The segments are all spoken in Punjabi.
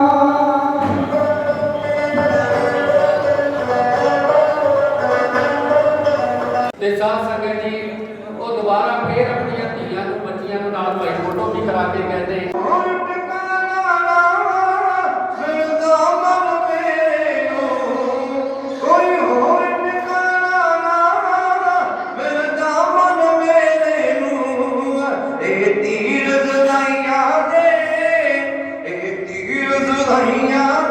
ਤੇ ਸਾਧ ਸੰਗਤ ਜੀ, ਉਹ ਦੁਬਾਰਾ ਫੇਰ ਆਪਣੀਆਂ ਧੀਆਂ ਨੂੰ, ਬੱਚੀਆਂ ਨੂੰ ਨਾਲ ਭਾਈ ਫੋਟੋ ਵੀ ਕਰਾ ਕੇ ਕਹਿੰਦੇ ਤੀਰ ਜਦਾਈਆਂ ਦੇ rainha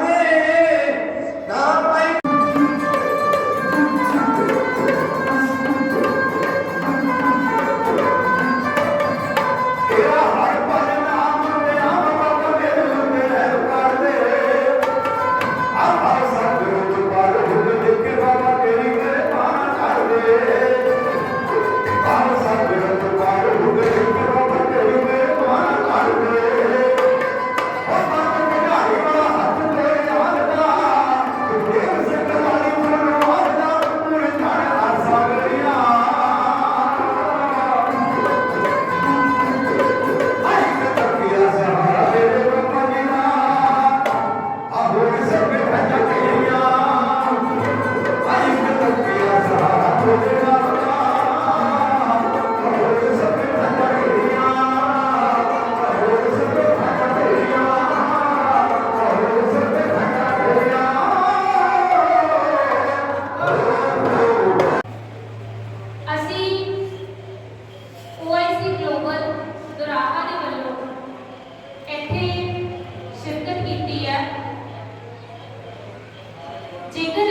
지금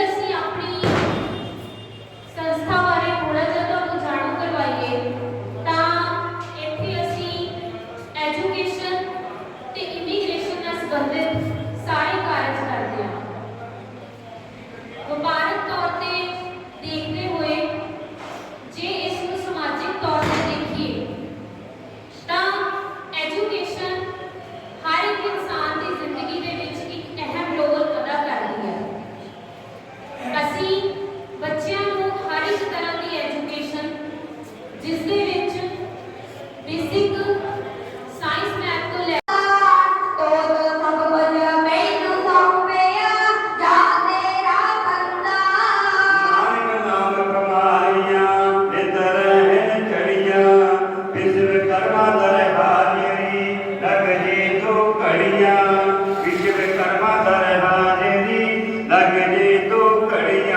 y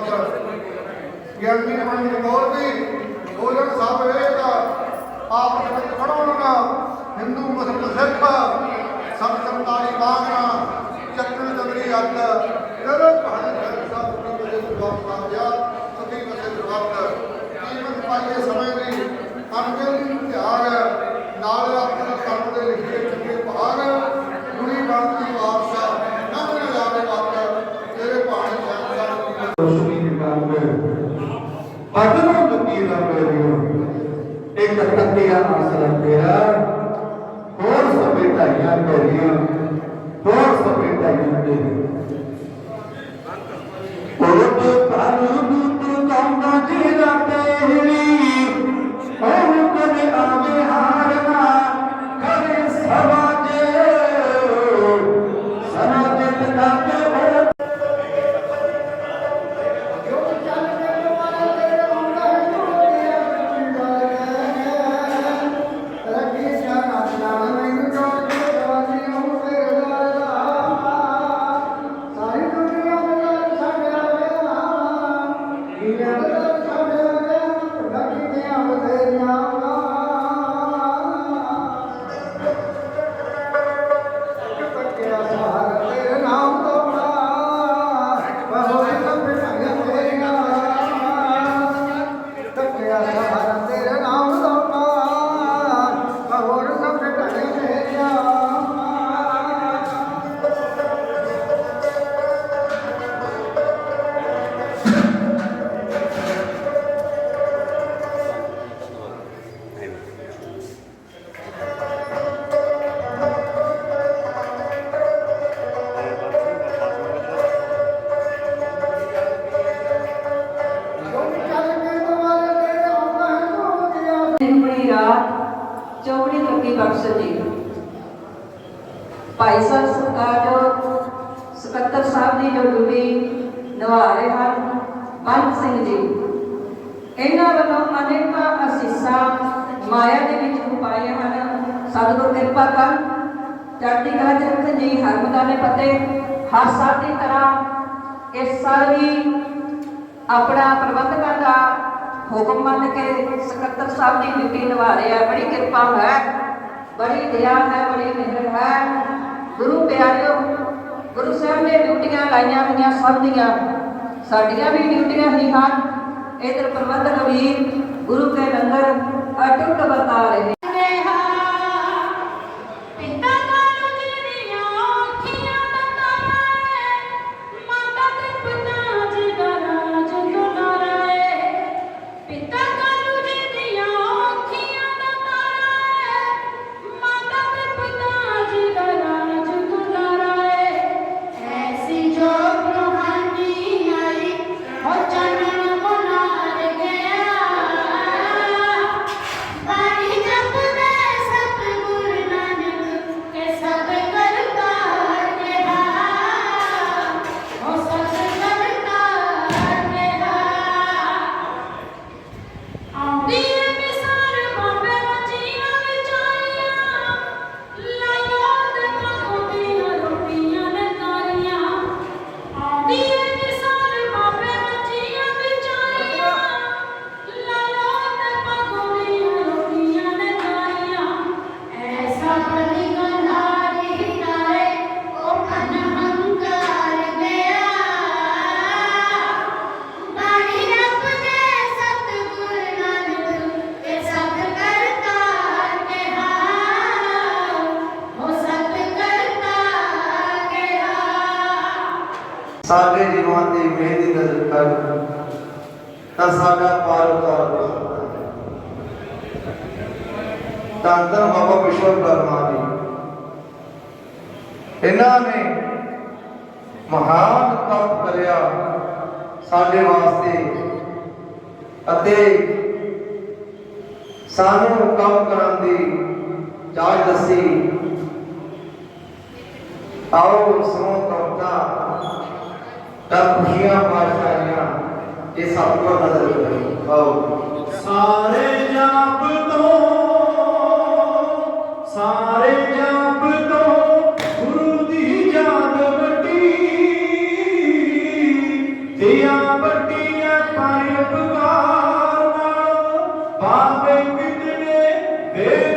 ਖਾਲਸਾ ਗਿਆਨੀ ਮਨ ਗੌਰ ਵੀ ਭੋਜਨ ਸਭ ਵੇਦਾ ਆਪ ਦੇ ਵਿੱਚ ਖੜੋਣਾ ਹਿੰਦੂ ਮੁਸਲਮਾਨ ਸਿੱਖ ਸਭ ਸੰਤਾਲੀ ਬਾਗਣਾ ਚੱਕਣ ਦਮਰੀ ਅੱਤ ਨਿਰਭਰ பதினொன்று ਇੱਕ ਤੱਕਿਆ ਆਸਰਾ ਤੇਰਾ ਹੋਰ ਸਭੇ ਦਾ ਯਾਦ ਕਰੀਓ ਹੋਰ ਸਭੇ ਦਾ ਯਾਦ ਕਰੀਓ ਵੱਲੋਂ ਅਨੇਕਾਂ ਅਸੀਸਾਂ ਮਾਇਆ ਦੇ ਵਿੱਚ ਪਾਏ ਹਨ। ਸਤਿਗੁਰ ਕਿਰਪਾ ਕਰ ਚੜ੍ਹਦੀ ਕਲਾ ਚ ਜੀ ਹਰ ਮਦਾਨੇ ਪਤੇ, ਹਰ ਸਾਲ ਦੀ ਤਰ੍ਹਾਂ ਇਸ ਸਾਲ ਵੀ ਆਪਣਾ ਪ੍ਰਬੰਧਕਾਂ ਦਾ ਹੁਕਮ ਮੰਨ ਕੇ ਸਕੱਤਰ ਸਾਹਿਬ ਦੀ ਡਿਊਟੀ ਨਿਭਾ ਰਹੇ ਆ। ਬੜੀ ਕਿਰਪਾ ਹੈ, ਬੜੀ ਦਇਆ ਹੈ, ਬੜੀ ਮਿਹਰ ਹੈ। ਗੁਰੂ ਪਿਆਰਿਓ, ਗੁਰੂ ਸਾਹਿਬ ਨੇ ਡਿਊਟੀਆਂ ਲਾਈਆਂ ਹੋਈਆਂ ਸਭ ਦੀਆਂ। ਸਾਡੀਆਂ ਵੀ ਡਿਊਟੀਆਂ ਹੀ ਹਨ। ਇਧਰ ਪ੍ਰਬੰਧਕ ਵੀਰ ਗੁਰੂ ਕੇ ਲੰਗਰ ਅਟੁੱਟ ਵਰਤਾ ਰਹੇ ਸਾਡੇ ਜੀਵਨ ਦੀ ਨਜ਼ਰ ਕਰ ਤਾਂ ਸਾਡਾ ਪਾਰ ਉਤਾਰ ਦੇ ਤਾਂ ਤਾਂ ਬਾਬਾ ਵਿਸ਼ਵਕਰਮਾ ਜੀ, ਇਹਨਾਂ ਨੇ ਮਹਾਨ ਤਪ ਕਰਿਆ ਸਾਡੇ ਵਾਸਤੇ ਅਤੇ ਸਾਨੂੰ ਕੰਮ ਕਰਨ ਦੀ ਜਾਚ ਦੱਸੀ। ਆਓ ਸਮੋ ਕਵਤਾ ਤਾਂ ਖੁਸ਼ੀਆਂ ਪਾਸ਼ਾਈਆਂ ਇਹ ਸਭ ਤੋਂ ਨਜ਼ਰ ਕਰੀ ਆਓ। ਸਾਰੇ ਜਪ ਤੋਂ, ਸਾਰੇ ਜਪ ਤੋਂ ਗੁਰੂ ਦੀ ਯਾਦ ਵੱਡੀ। ਦਿਆਂ ਵੱਡੀਆਂ ਪਰ ਉਪਕਾਰ ਨਾਲ ਬਾਬੇ ਕਿਤਨੇ ਵੇਦ